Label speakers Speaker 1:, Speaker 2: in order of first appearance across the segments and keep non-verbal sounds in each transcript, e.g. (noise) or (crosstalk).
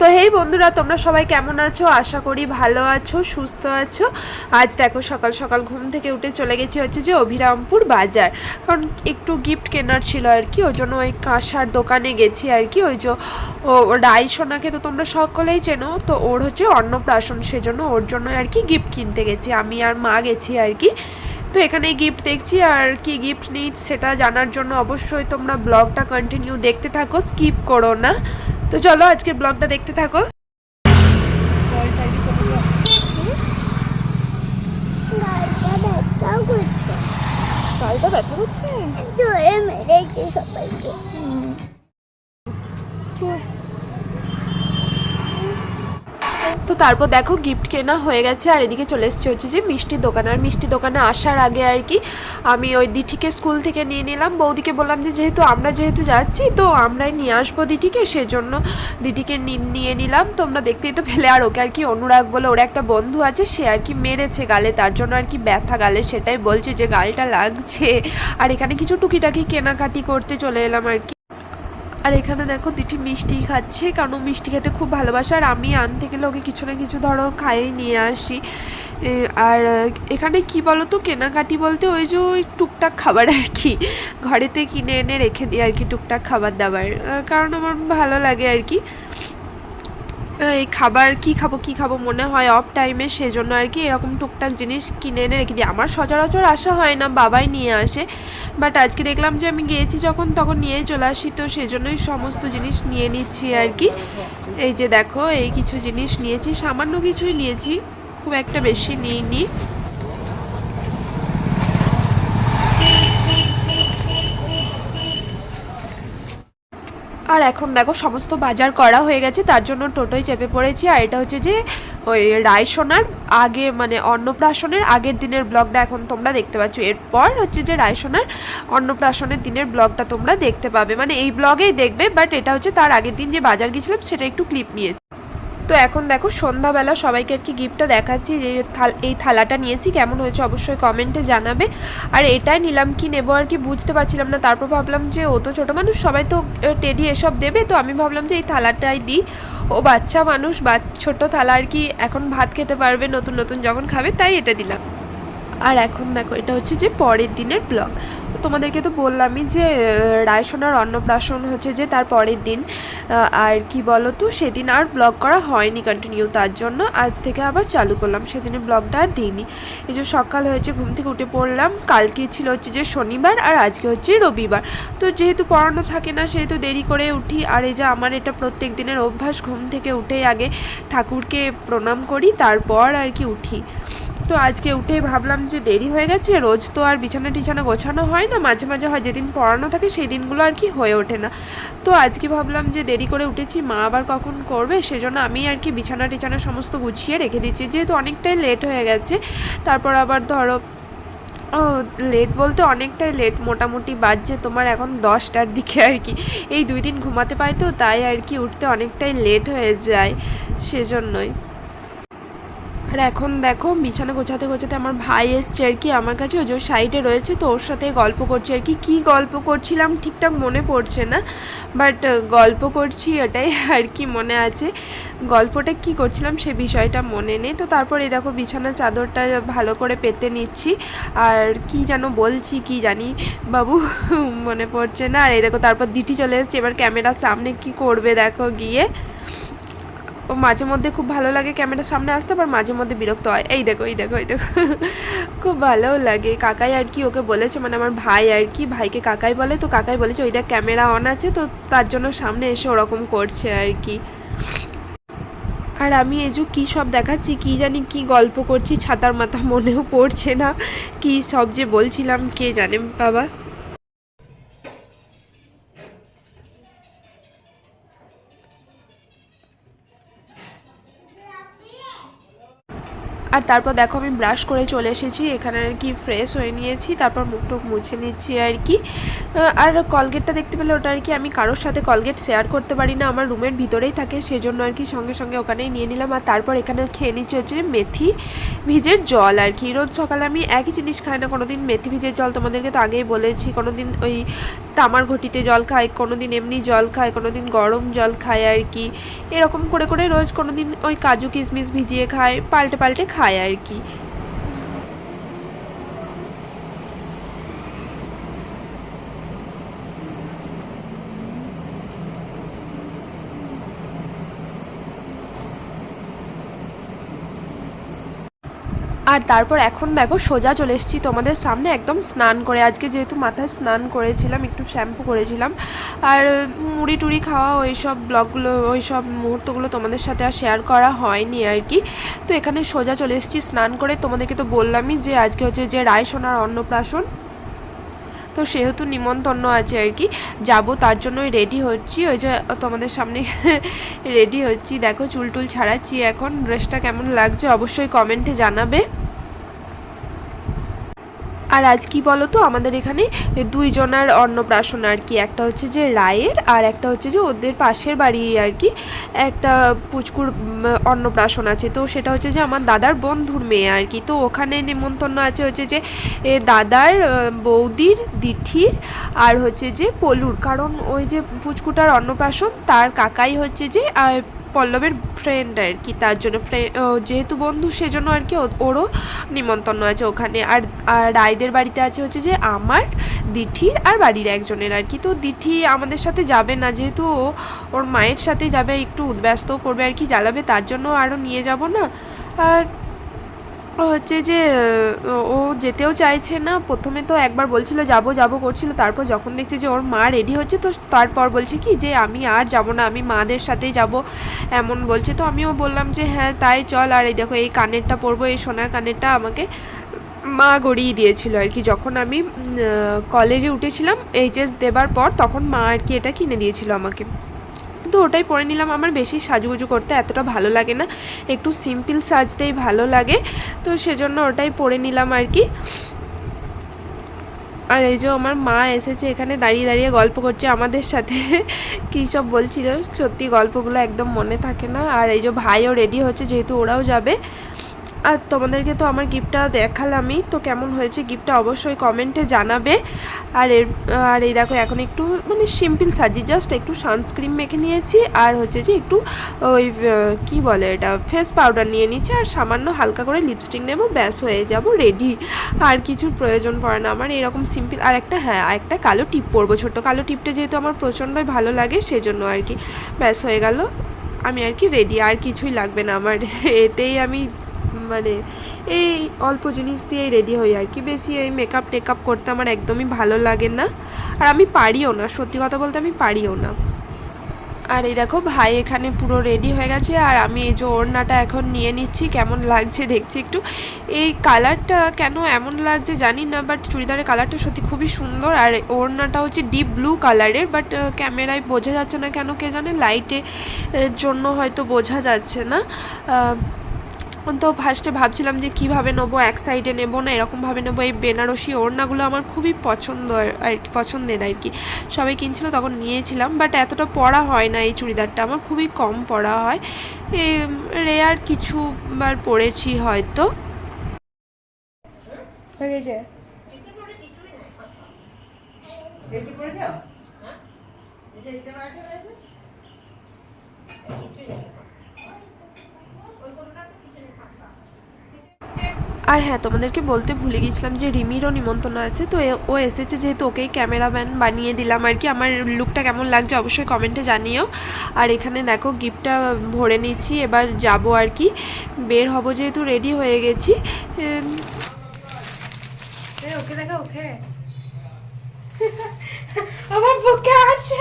Speaker 1: তো হেই বন্ধুরা, তোমরা সবাই কেমন আছো? আশা করি ভালো আছো, সুস্থ আছো। আজ দেখো সকাল সকাল ঘুম থেকে উঠে চলে গেছি হচ্ছে যে অভিরামপুর বাজার। কারণ একটু গিফট কেনার ছিল আর কি, ওই জন্য ওই কাঁসার দোকানে গেছি আর কি, ওই যে ও রাই সোনাকে তো তোমরা সকলেই চেনো, তো ওর হচ্ছে অন্নপ্রাশন, সেজন্য ওর জন্য আর কি গিফট কিনতে গেছি। আমি আর মা গেছি আর কি। তো এখানে গিফট দেখছি, আর কি গিফট নিই সেটা জানার জন্য অবশ্যই তোমরা ব্লগটা কন্টিনিউ দেখতে থাকো স্কিপ করো না। তো চলো আজকের ব্লগটা দেখতে থাকো।
Speaker 2: গালটা করছে?
Speaker 1: ব্যথা
Speaker 2: মেরেছে সবাইকে।
Speaker 1: তো তারপর দেখো গিফট কেনা হয়ে গেছে, আর এদিকে চলে এসেছে হচ্ছে যে মিষ্টির দোকান। আর মিষ্টির দোকানে আসার আগে আর কি আমি ওই দিঠিকে স্কুল থেকে নিয়ে নিলাম। বৌদিকে বললাম যে যেহেতু আমরা যেহেতু যাচ্ছি, তো আমরাই নিয়ে আসব দিঠিকে, সেজন্য দিঠিকে নি- নিয়ে নিলাম। তোমরা দেখতেই তো ফেলে আর ওকে আর কি অনুরাগ বলে ওর একটা বন্ধু আছে, সে আর কি মেরেছে গালে, তার জন্য আর কি ব্যথা গালে, সেটাই বলছে যে গালটা লাগছে। আর এখানে কিছু টুকিটাকি কেনাকাটি করতে চলে এলাম আর কি। আর এখানে দেখো দিঠি মিষ্টি খাচ্ছে, কারণ মিষ্টি খেতে খুব ভালোবাসে। আর আমি আনতে গেলে ওকে কিছু না কিছু ধরো খাইয়ে নিয়ে আসি। আর এখানে কি বলো তো কেনাকাটি বলতে ওই যে ওই টুকটাক খাবার আর কি। ঘরেতে কিনে এনে রেখে দিই আর কি টুকটাক খাবার দাবার। কারণ আমার ভালো লাগে আর কি। এই খাবার কি খাব কি খাব মনে হয় অফ টাইমে সেজন্য আর কি এরকম টুকটাক জিনিস কিনে এনে রেখে দিই। আমার সচরাচর আসা হয় না, বাবাই নিয়ে আসে। বাট আজকে দেখলাম যে আমি গিয়েছি যখন, তখন নিয়ে চলে আসি, তো সেজন্যই সমস্ত জিনিস নিয়ে নিচ্ছি আর কি। এই যে দেখো, এই কিছু জিনিস নিয়েছি, সামান্য কিছুই নিয়েছি, খুব একটা বেশি নিইনি। আর এখন দেখো সমস্ত বাজার করা হয়ে গেছে, তার জন্য টোটোয় চেপে পড়েছি। আর এটা হচ্ছে যে, ওই রায়সোনার আগে মানে অন্নপ্রাশনের আগের দিনের ব্লগটা এখন তোমরা দেখতে পাচ্ছ। এরপর হচ্ছে যে রায়সোনার অন্নপ্রাশনের দিনের ব্লগটা তোমরা দেখতে পাবে। মানে এই ব্লগেই দেখবে বাট এটা হচ্ছে তার আগের দিন যে বাজার গেছিলাম, সেটা একটু ক্লিপ নিয়েছি। তো এখন দেখো সন্ধ্যাবেলা সবাইকে আর কি গিফটটা দেখাচ্ছি যে এই থালাটা নিয়েছি, কেমন হয়েছে অবশ্যই কমেন্টে জানাবে। আর এটাই নিলাম, কি নেব আর কি বুঝতে পারছিলাম না। তারপর ভাবলাম যে ও তো ছোটো মানুষ, সবাই তো টেডি এসব দেবে, তো আমি ভাবলাম যে এই থালাটাই দিই। ও বাচ্চা মানুষ, বা ছোটো থালা আর কি এখন ভাত খেতে পারবে, নতুন নতুন যখন খাবে, তাই এটা দিলাম। আর এখন দেখো, এটা হচ্ছে যে পরের দিনের ব্লগ তোমাদেরকে তো বললামই যে রায়সোনার অন্নপ্রাশন হচ্ছে যে তার পরের দিন। আর কি বলো তো সেদিন আর ব্লগ করা হয়নি কন্টিনিউ তার জন্য আজ থেকে আবার চালু করলাম। সেদিনের ব্লগটা আর দিইনি। এই যে সকাল হয়েছে, ঘুম থেকে উঠে পড়লাম। কালকে ছিল হচ্ছে যে শনিবার আর আজকে হচ্ছে রবিবার। তো যেহেতু পড়ানো থাকে না, সেহেতু দেরি করে উঠি। আর এই যে আমার এটা প্রত্যেক দিনের অভ্যাস, ঘুম থেকে উঠেই আগে ঠাকুরকে প্রণাম করি, তারপর আর কি উঠি। তো আজকে উঠেই ভাবলাম যে দেরি হয়ে গেছে, রোজ তো আর বিছানা টিছানা গোছানো হয় না, মাঝে মাঝে হয় যেদিন পড়ানো থাকে সেই দিনগুলো আর কি হয়ে ওঠে না। তো আজকে ভাবলাম যে দেরি করে উঠেছি, মা আবার কখন করবে সেজন্য আমি আর কি বিছানা টিছানা সমস্ত গুছিয়ে রেখে দিচ্ছি, যেহেতু অনেকটাই লেট হয়ে গেছে। তারপর আবার ধরো, ও লেট বলতে অনেকটাই লেট মোটামুটি বাজছে তোমার এখন দশটার দিকে আর কি। এই দুই দিন ঘুমাতে পাই তো, তাই আর কি উঠতে অনেকটাই লেট হয়ে যায় সেজন্যই। আর এখন দেখো, বিছানা গোছাতে গোছাতে আমার ভাই এসছে আর কি আমার কাছে, ওই যে সাইডে রয়েছে, তো ওর সাথে গল্প করছি আর কি। কী গল্প করছিলাম ঠিকঠাক মনে পড়ছে না বাট গল্প করছি এটাই আর কি মনে আছে। গল্পটা কি করছিলাম সে বিষয়টা মনে নেই, তো তারপরে এই দেখো বিছানা চাদরটা ভালো করে পেতে নিচ্ছি। আর কি যেন বলছি কি জানি বাবু, মনে পড়ছে না। আর এই দেখো, তারপর দিটি চলে এসছে, এবার ক্যামেরার সামনে কি করবে দেখো গিয়ে। ও মাঝে মধ্যে খুব ভালো লাগে ক্যামেরার সামনে আসতে, আবার মাঝে মধ্যে বিরক্ত হয়। এই দেখো এই দেখো এই দেখো। (laughs) খুব ভালোও লাগে। কাকাই আর কি ওকে বলেছে মানে আমার ভাই আর কি, ভাইকে কাকাই বলে, তো কাকাই বলেছে, ওই দেখ, ক্যামেরা অন আছে, তো তার জন্য সামনে এসে ওরকম করছে আর কি। আর আমি এই যে কী সব দেখাচ্ছি, কি জানি কি গল্প করছি, ছাতার মাথা মনেও পড়ছে না। কি সব যে বলছিলাম, কে জানে বাবা? আর তারপর দেখো আমি ব্রাশ করে চলে এসেছি, এখানে আর কি ফ্রেশ হয়ে নিয়েছি, তারপর মুখ টুক মুছে নিচ্ছি আর কি। আর কলগেটটা দেখতে পেলে ওটা আর কি আমি কারোর সাথে কলগেট শেয়ার করতে পারি না, আমার রুমের ভিতরেই থাকে, সেজন্য আর কি সঙ্গে সঙ্গে ওখানেই নিয়ে নিলাম। আর তারপর এখানে খেয়ে নিচ্ছি হচ্ছে মেথি ভিজের জল আর কি। রোজ সকালে আমি একই জিনিস খাই না, কোনোদিন মেথি ভিজের জল, তোমাদেরকে তো আগেই বলেছি, কোনোদিন ওই তামার ঘটিতে জল খায় কোনো দিন এমনি জল খায় কোনো দিন গরম জল খায় আর কি। এরকম করে করে রোজ কোনো দিন ওই কাজু কিশমিশ ভিজিয়ে খায় পাল্টে পাল্টে খায় আর কি। আর তারপর এখন দেখো সোজা চলে এসেছি তোমাদের সামনে একদম স্নান করে। আজকে যেহেতু মাথায় স্নান করেছিলাম, একটু শ্যাম্পু করেছিলাম। আর মুড়ি টুড়ি খাওয়া ওই সব ব্লগগুলো ওই সব মুহূর্তগুলো তোমাদের সাথে আর শেয়ার করা হয়নি আর কি। তো এখানে সোজা চলে এসেছি স্নান করে। তোমাদেরকে তো বললামই যে আজকে হচ্ছে যে রায় সোনার অন্নপ্রাশন। তো সেহেতু নিমন্ত্রণ আছে আর কি। যাব, তার জন্যই রেডি হচ্ছি। ওই যে তোমাদের সামনে (laughs) রেডি হচ্ছি। দেখো চুল টুল ছাড়াচ্ছি এখন। ড্রেসটা কেমন লাগছে অবশ্যই কমেন্টে জানাবে। আর আজ কি বলো তো আমাদের এখানে দুইজনার অন্নপ্রাশন আর কি। একটা হচ্ছে যে রায়ের আর একটা হচ্ছে যে ওদের পাশের বাড়ি আর কি একটা পুচকুর অন্নপ্রাশন আছে। তো সেটা হচ্ছে যে আমার দাদার বন্ধুর মেয়ে আর কি। তো ওখানে নিমন্ত্রণ আছে হচ্ছে যে দাদার বৌদির, দিঠির আর হচ্ছে যে পলুর। কারণ ওই যে পুচকুটার অন্নপ্রাশন, তার কাকাই হচ্ছে যে পল্লবের ফ্রেন্ড আর কি, তার জন্য যেহেতু বন্ধু সেজন্য আর কি ওরও নিমন্ত্রণ আছে ওখানে। আর রায়দের বাড়িতে আছে হচ্ছে যে আমার দিঠির আর বাড়ির একজনের আর কি। তো দিঠি আমাদের সাথে যাবে না, যেহেতু ওর মায়ের সাথে যাবে, একটু উদ্ব্যস্ত করবে আর কি, জ্বালাবে, তার জন্য আরও নিয়ে যাব না। আর হচ্ছে যে, ও যেতেও চাইছে না। প্রথমে তো একবার বলছিল, যাব যাব করছিল। তারপর যখন দেখছে যে ওর মা রেডি হচ্ছে, তো তারপর বলছে কি যে, আমি আর যাব না, আমি মাদের সাথেই যাব। এমন বলছে। তো আমিও বললাম যে হ্যাঁ তাই চল। আর এই দেখো, এই কানেরটা পরবো, এই সোনার কানেরটা আমাকে মা গড়িয়ে দিয়েছিল আর কি। যখন আমি কলেজে উঠেছিলাম এইচএস দেবার পর, তখন মা আর কি এটা কিনে দিয়েছিল আমাকে। তো ওটাই পরে নিলাম। আমার বেশি সাজুগুজু করতে এতটা ভালো লাগে না। একটু সিম্পল সাজতেই ভালো লাগে। তো সেজন্য ওটাই পরে নিলাম আর কি। আর এই যে আমার মা এসেছে এখানে দাঁড়িয়ে দাঁড়িয়ে গল্প করছে আমাদের সাথে। কী সব বলছিল? সত্যি গল্পগুলো একদম মনে থাকে না। আর এই যে ভাইও রেডি হচ্ছে যেহেতু ওরাও যাবে। আর তোমাদেরকে তো আমার গিফটটা দেখালামই, তো কেমন হয়েছে গিফটটা অবশ্যই কমেন্টে জানাবে। আর এর, আর এই দেখো, এখন একটু মানে সিম্পল সাজি জাস্ট একটু সানস্ক্রিন মেখে নিয়েছি, আর হচ্ছে যে একটু ওই কি বলে এটা ফেস পাউডার নিয়ে নিচ্ছি আর সামান্য হালকা করে লিপস্টিক নেব, ব্যাস হয়ে যাব রেডি আর কিছুর প্রয়োজন পড়ে না, আমার এরকম সিম্পল আর একটা হ্যাঁ একটা কালো টিপ পরবো, ছোট্ট কালো টিপটা যেহেতু আমার প্রচণ্ডই ভালো লাগে, সেজন্য আর কি, ব্যাস হয়ে গেল, আমি আর কি রেডি আর কিছুই লাগবে না আমার, (laughs) এতেই আমি মানে এই অল্প জিনিস দিয়েই রেডি হই আর কি। বেশি এই মেকআপ টেকআপ করতে আমার একদমই ভালো লাগে না। আর আমি পারিও না, সত্যি কথা বলতে আমি পারিও না। আর এই দেখো ভাই এখানে পুরো রেডি হয়ে গেছে আর আমি এই যে ওড়নাটা এখন নিয়ে নিচ্ছি, কেমন লাগছে দেখছি একটু। এই কালারটা কেন এমন লাগছে জানি না বাট চুড়িদারের কালারটা সত্যি খুবই সুন্দর। আর ওড়নাটা হচ্ছে ডিপ ব্লু কালারের বাট ক্যামেরায় বোঝা যাচ্ছে না কেন কে জানে লাইটে জন্য হয়তো বোঝা যাচ্ছে না। তো ফার্স্টে ভাবছিলাম যে কীভাবে নেব এক সাইডে নেব না এরকমভাবে নেব। এই বেনারসি ওড়নাগুলো আমার খুবই পছন্দ আর- পছন্দের আর কি। সবাই কিনছিল তখন নিয়েছিলাম বাট এতটা পড়া হয় না এই চুড়িদারটা। আমার খুবই কম পরা হয়। রেয়ার কিছু বার পরেছি হয়তো। হয়ে গেছে? আর হ্যাঁ তোমাদেরকে বলতে ভুলে গিয়েছিলাম যে রিমিরও নিমন্ত্রণ আছে তো এ- ও এসেছে যেহেতু ওকেই ক্যামেরাম্যান বানিয়ে দিলাম আর কি। আমার লুকটা কেমন লাগছে অবশ্যই কমেন্টে জানিও। আর এখানে দেখো গিফটটা ভরে নিচ্ছি এবার যাব আর কি। বের হব যেহেতু রেডি হয়ে গেছি।
Speaker 3: ওকে দেখা ওকে। (laughs) আমার বুকে আছে।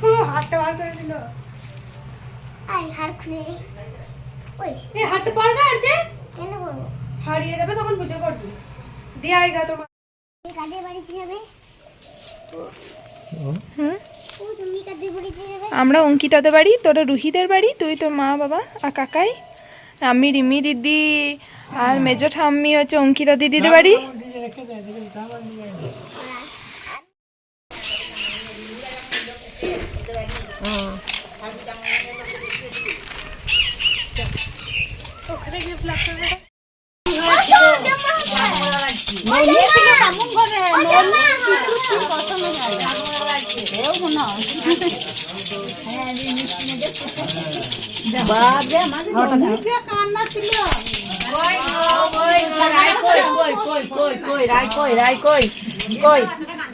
Speaker 3: পুরো হাতটা বার করে দিল।
Speaker 2: আর হার খুলে ওই।
Speaker 3: এই হাতটা বার না আছে?
Speaker 2: কেন করব
Speaker 3: হারিয়ে যাবে তখন পুজো করবি দিয়ে আইগা তোমার
Speaker 2: কাদের বাড়িতে যাবে ও তুমি কাদের বাড়িতে যাবে
Speaker 4: আমরা অঙ্কিতাদের বাড়ি তোরা রুহিদের বাড়ি তুই তোর মা বাবা আর কাকাই আমি রিমি দিদি আর মেজো ঠাম্মি হচ্ছে অঙ্কিতা দিদির বাড়ি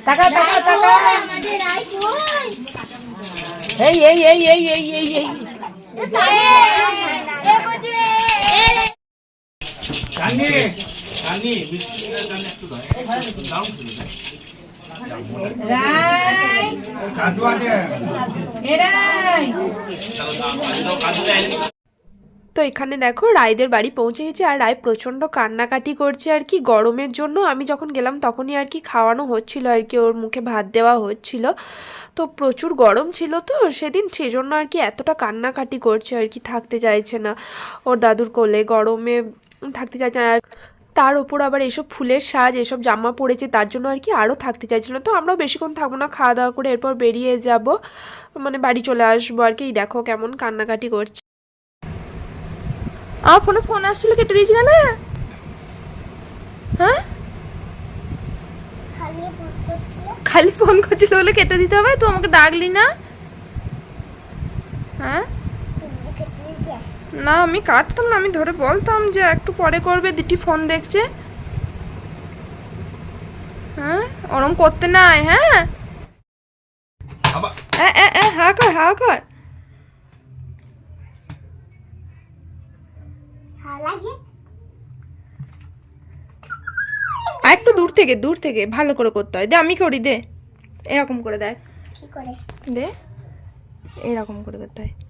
Speaker 2: টাকা
Speaker 3: টাকা টাকা এই এই এই এই এই
Speaker 5: এই
Speaker 3: এই
Speaker 1: তো এখানে দেখো রায়দের বাড়ি পৌঁছে গেছে আর রায় প্রচণ্ড কান্নাকাটি করছে আর কি, গরমের জন্য। আমি যখন গেলাম তখনই আর কি খাওয়ানো হচ্ছিল আর কি, ওর মুখে ভাত দেওয়া হচ্ছিল। তো প্রচুর গরম ছিল তো, সেদিন সেজন্য আর কি এতটা কান্নাকাটি করছে আর কি, থাকতে চাইছে না। ওর দাদুর কোলে গরমে থাকতে চাইছে না। আর তার ওপর আবার এসব ফুলের সাজ এসব জামা পড়েছে তার জন্য আর কি আরও থাকতে চাইছিল। না। তো আমরাও বেশিক্ষণ থাকব না খাওয়া দাওয়া করে এরপর বেরিয়ে যাব। মানে বাড়ি চলে আসব আর কি। এই দেখো কেমন কান্নাকাটি করছে।
Speaker 4: আমার ফোনে ফোন আসছিল কেটে দিয়েছি না হ্যাঁ?
Speaker 2: খালি ফোন করছিল।
Speaker 4: খালি ফোন করছিল বলে কেটে দিতে হবে? তো আমাকে ডাকলি না? হ্যাঁ? না আমি কাটতাম না আমি ধরে বলতাম যে একটু পরে করবে দিটি ফোন দেখছে। হ্যাঁ ওরম করতে নাই হ্যাঁ?
Speaker 5: আবার?
Speaker 4: এ, এ, এ, হা কর হা কর। আর একটু দূর থেকে দূর থেকে ভালো করে করতে হয়। দে আমি করি দে। এরকম করে দেখ। দে। এরকম করে করতে হয়।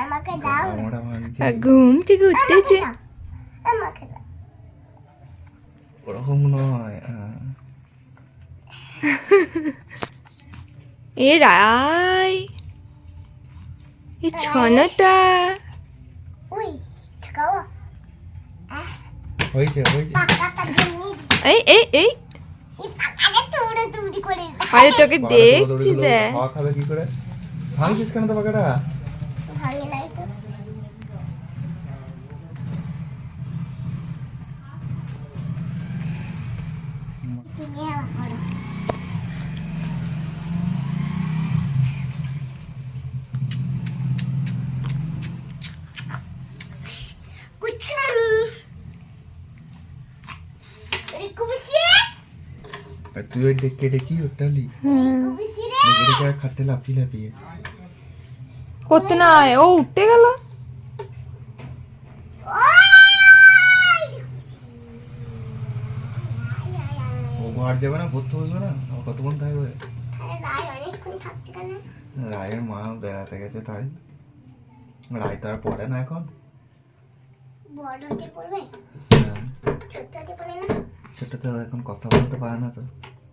Speaker 2: আমাকে দাও।
Speaker 4: আর ঘুম থেকে উঠতেছে।
Speaker 2: আমাকে দাও।
Speaker 5: ওরকম নয়। (laughs)
Speaker 4: এ রাই এ
Speaker 5: হয়েছে হয়েছে।
Speaker 4: এই এই আরে তোকে দেখছি
Speaker 5: দৌড়াদৌড়ি
Speaker 4: দে
Speaker 5: খাবে কি করে? ভাঙছিস কেন তো পাকাটা
Speaker 2: ভাঙে নাই তো তুমি আবার করো কুচমনি রিকুবিসি
Speaker 5: আর তুই ওই ডেকে ডেকি ওটালি আর খাটতে লাফিয়ে লাফিয়ে।
Speaker 4: করতে নাই ও উঠতে গেল।
Speaker 5: ও ঘর যাবে না পড়তে বসবে না? আর কতক্ষণ থাকবে? রায়ের মা বেড়াতে গেছে তাই। রায় তো আর পড়ে না এখন।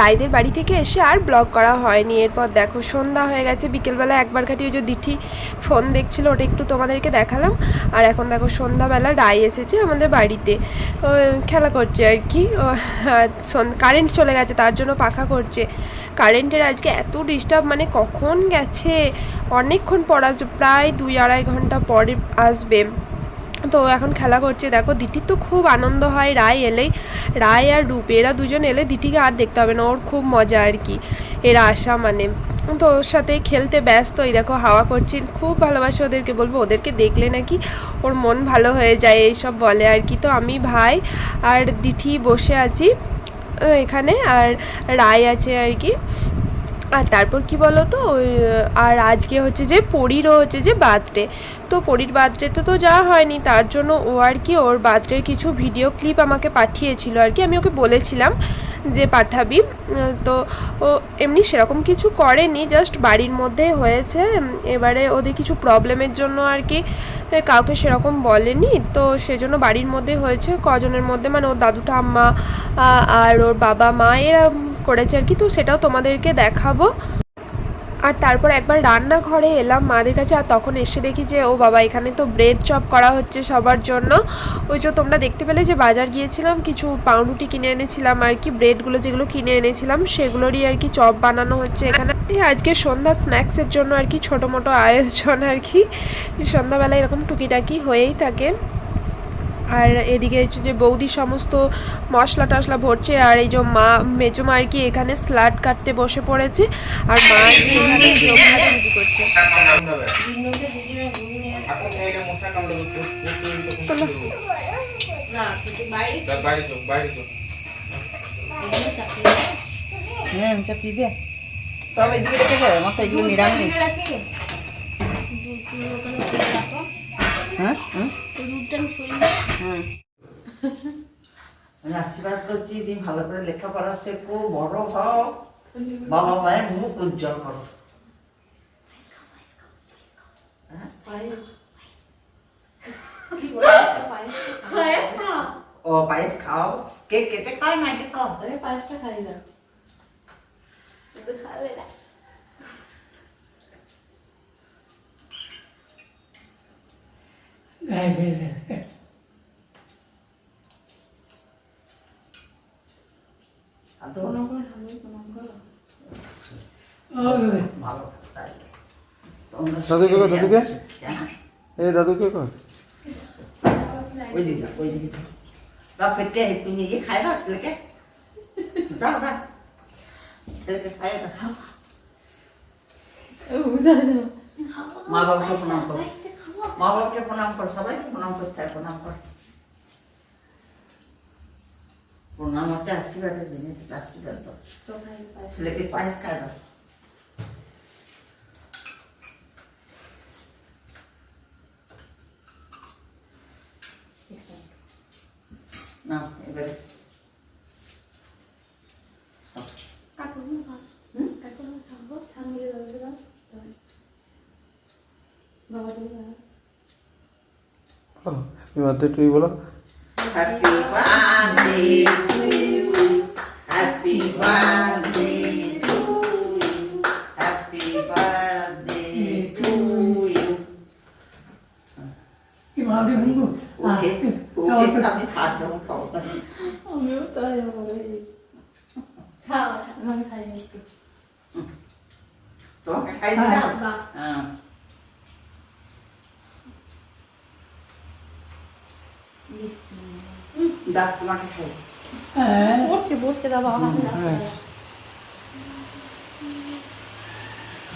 Speaker 1: রায়দের বাড়ি থেকে এসে আর ব্লগ করা হয়নি। এরপর দেখো সন্ধ্যা হয়ে গেছে, বিকেলবেলা একবার খাটি ওই যে দিঠি ফোন দেখছিল, ওটা একটু তোমাদেরকে দেখালাম। আর এখন দেখো সন্ধ্যাবেলা রায় এসেছে আমাদের বাড়িতে। খেলা করছে আর কি। কারেন্ট চলে গেছে, তার জন্য পাখা করছে। কারেন্টের আজকে এত ডিস্টার্ব মানে কখন গেছে? অনেকক্ষণ আসবে প্রায় দুই আড়াই ঘণ্টা পরে আসবে। তো এখন খেলা করছে। দেখো দিটির তো খুব আনন্দ হয়, রায় এলেই, রায় আর রূপ, এরা দুজন এলে দিটিকে আর দেখতে হবে না, ওর খুব মজা আর কি, এরা আসা মানে। তো ওর সাথে খেলতে ব্যস্ত, এই দেখো, হাওয়া করছে, খুব ভালোবাসে ওদেরকে, বলব, ওদেরকে দেখলে নাকি ওর মন ভালো হয়ে যায়, এইসব বলে আর কি। তো আমি ভাই আর দিঠি বসে আছি, এখানে, আর রায় আছে আর কি। আর তারপর কি বলো তো ওই, আর আজকে হচ্ছে যে পরীরও হচ্ছে যে বার্থডে। তো পরীর বার্থডেতে তো যাওয়া হয়নি, তার জন্য ও আর কি ওর বার্থডের কিছু ভিডিও ক্লিপ আমাকে পাঠিয়েছিল আর কি, আমি ওকে বলেছিলাম যে পাঠাবি। তো ও এমনি সেরকম কিছু করেনি জাস্ট বাড়ির মধ্যে হয়েছে। এবারে ওদের কিছু প্রবলেমের জন্য আর কি কাউকে সেরকম বলেনি। তো সেজন্য বাড়ির মধ্যে হয়েছে, কজনের মধ্যে মানে ওর দাদু ঠাম্মা আর ওর বাবা, মা, এরা করেছে আর কি, তো সেটাও তোমাদেরকে দেখাবো। আর তারপর একবার রান্নাঘরে এলাম মাদের কাছে, আর তখন এসে দেখি যে, ও বাবা, এখানে তো ব্রেড চপ করা হচ্ছে সবার জন্য। ওই যে তোমরা দেখতে পেলে যে বাজার গিয়েছিলাম, কিছু পাউরুটি কিনে এনেছিলাম আর কি ব্রেডগুলো যেগুলো কিনে এনেছিলাম, সেগুলোরই আর কি চপ বানানো হচ্ছে এখানে। আজকে সন্ধ্যা স্ন্যাক্সের জন্য আর কি ছোটো মোটো আয়োজন আর কি। সন্ধ্যাবেলায় এরকম টুকিটাকি হয়েই থাকে। আর এদিকে যে বৌদি সমস্ত মশলা টশলা ভরছে, আর এই যে মা, মেজো মা আর কি এখানে স্লাড কাটতে বসে পড়েছে, আর মা এখানে করছে।
Speaker 6: হ্যাঁ সব এদিকে আমার তো নিরামিষ। হ্যাঁ? হ্যাঁ? হ্যাঁ। আমি আশীর্বাদ করছি তুমি ভালো করে লেখাপড়া শেখো বড় হও। বাবা মায়ের মুখ উজ্জ্বল করো। হ্যাঁ? ও পায়েস খাও। কেক কেটে খাও না। কেটে খাও আর তো ভালো তাই তোমরা
Speaker 5: দাদুকে? কর, দাদুকে? এই দাদুকে কর
Speaker 6: ওই ওই দাও তুমি ইয়ে খাই দাও ছেলেকে। দাও দাও। ছেলেকে খাই দাও। মা বাবাকে প্রণাম করো। মা বাবাকে প্রণাম কর সবাইকে প্রণাম করতে হয় প্রণাম কর। প্রণাম হচ্ছে আশীর্বাদের জিনিস আশীর্বাদ দাও। ছেলেকে পায়েস খায় দাও।
Speaker 5: বার্থডে টু বলো
Speaker 6: Happy birthday to you. Happy birthday to you. Happy birthday to you. Okay okay আমি সাহায্য করবো দাও তোমাকে খাই।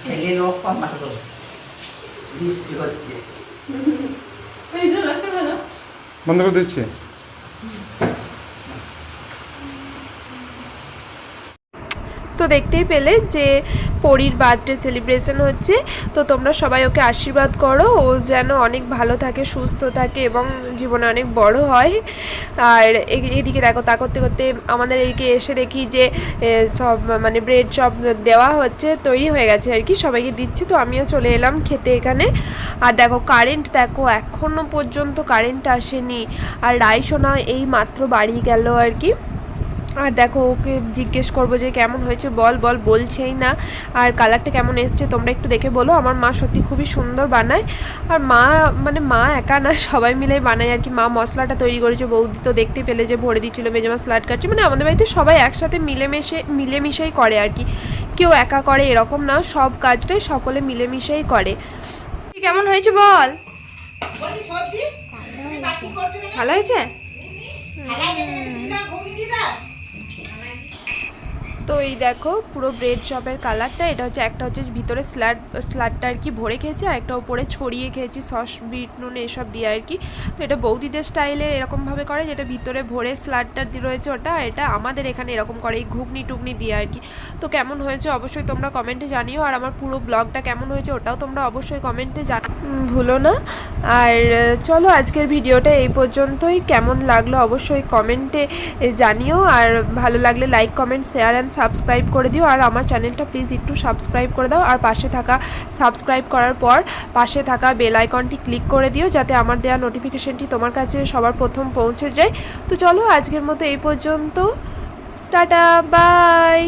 Speaker 6: ছেলে লোক কম মারবো বৃষ্টি হচ্ছে।
Speaker 5: বন্ধ করে দিচ্ছি।
Speaker 1: তো দেখতেই পেলে যে পরীর বার্থডে সেলিব্রেশন হচ্ছে। তো তোমরা সবাই ওকে আশীর্বাদ করো। ও যেন অনেক ভালো থাকে, সুস্থ থাকে এবং জীবনে অনেক বড় হয়। আর এদিকে দেখো, তা করতে করতে আমাদের এদিকে এসে দেখি যে সব মানে ব্রেড চপ দেওয়া হচ্ছে, তৈরি হয়ে গেছে আর কি, সবাইকে দিচ্ছি। তো আমিও চলে এলাম খেতে এখানে। আর দেখো কারেন্ট দেখো এখনও পর্যন্ত কারেন্ট আসেনি। আর রাইসোনা এই মাত্র বাড়ি গেল আর কি। আর দেখো ওকে জিজ্ঞেস করব যে কেমন হয়েছে? বল বল বলছেই না। আর কালারটা কেমন এসছে তোমরা একটু দেখে বলো। আমার মা সত্যি খুবই সুন্দর বানায়। আর মা মানে মা একা না সবাই মিলে বানায় আর কি। মা মশলাটা তৈরি করেছে বৌদি তো দেখতে পেলে যে ভরে দিচ্ছিল মেজমা স্লাড কাটছে। মানে আমাদের বাড়িতে সবাই একসাথে মিলেমিশে মিলেমিশেই করে আর কি। কেউ একা করে এরকম না সব কাজটাই সকলে মিলেমিশেই করে।
Speaker 4: কেমন হয়েছে বল? ভালো হয়েছে।
Speaker 1: তো এই দেখো, পুরো ব্রেড চপের কালারটা এটা হচ্ছে একটা হচ্ছে ভিতরে স্ল্যাড স্ল্যাডটা আর কি ভরে খেয়েছি, আর একটা উপরে ছড়িয়ে খেয়েছি সস বিট নুন এসব দিয়ে আর কি। তো এটা বৌদিদের স্টাইলে এরকমভাবে করে, যেটা ভিতরে ভরে স্ল্যাডটা রয়েছে ওটা আর এটা আমাদের এখানে এরকম করে, এই ঘুগনি টুগনি দিয়ে আর কি। তো কেমন হয়েছে অবশ্যই তোমরা কমেন্টে জানিও, আর আমার পুরো ব্লগটা কেমন হয়েছে ওটাও তোমরা অবশ্যই কমেন্টে জান ভুলো না। আর চলো আজকের ভিডিওটা এই পর্যন্তই। কেমন লাগল অবশ্যই কমেন্টে জানিও, আর ভালো লাগলে like comment share and subscribe করে দিও আর আমার চ্যানেলটা প্লিজ একটু সাবস্ক্রাইব করে দাও আর পাশে থাকা সাবস্ক্রাইব করার পর পাশে থাকা বেল আইকনটি ক্লিক করে দিও যাতে আমার দেওয়া নোটিফিকেশানটি তোমার কাছে সবার প্রথম পৌঁছে যায়। তো চলো আজকের মতো এই পর্যন্ত। Tata, bye.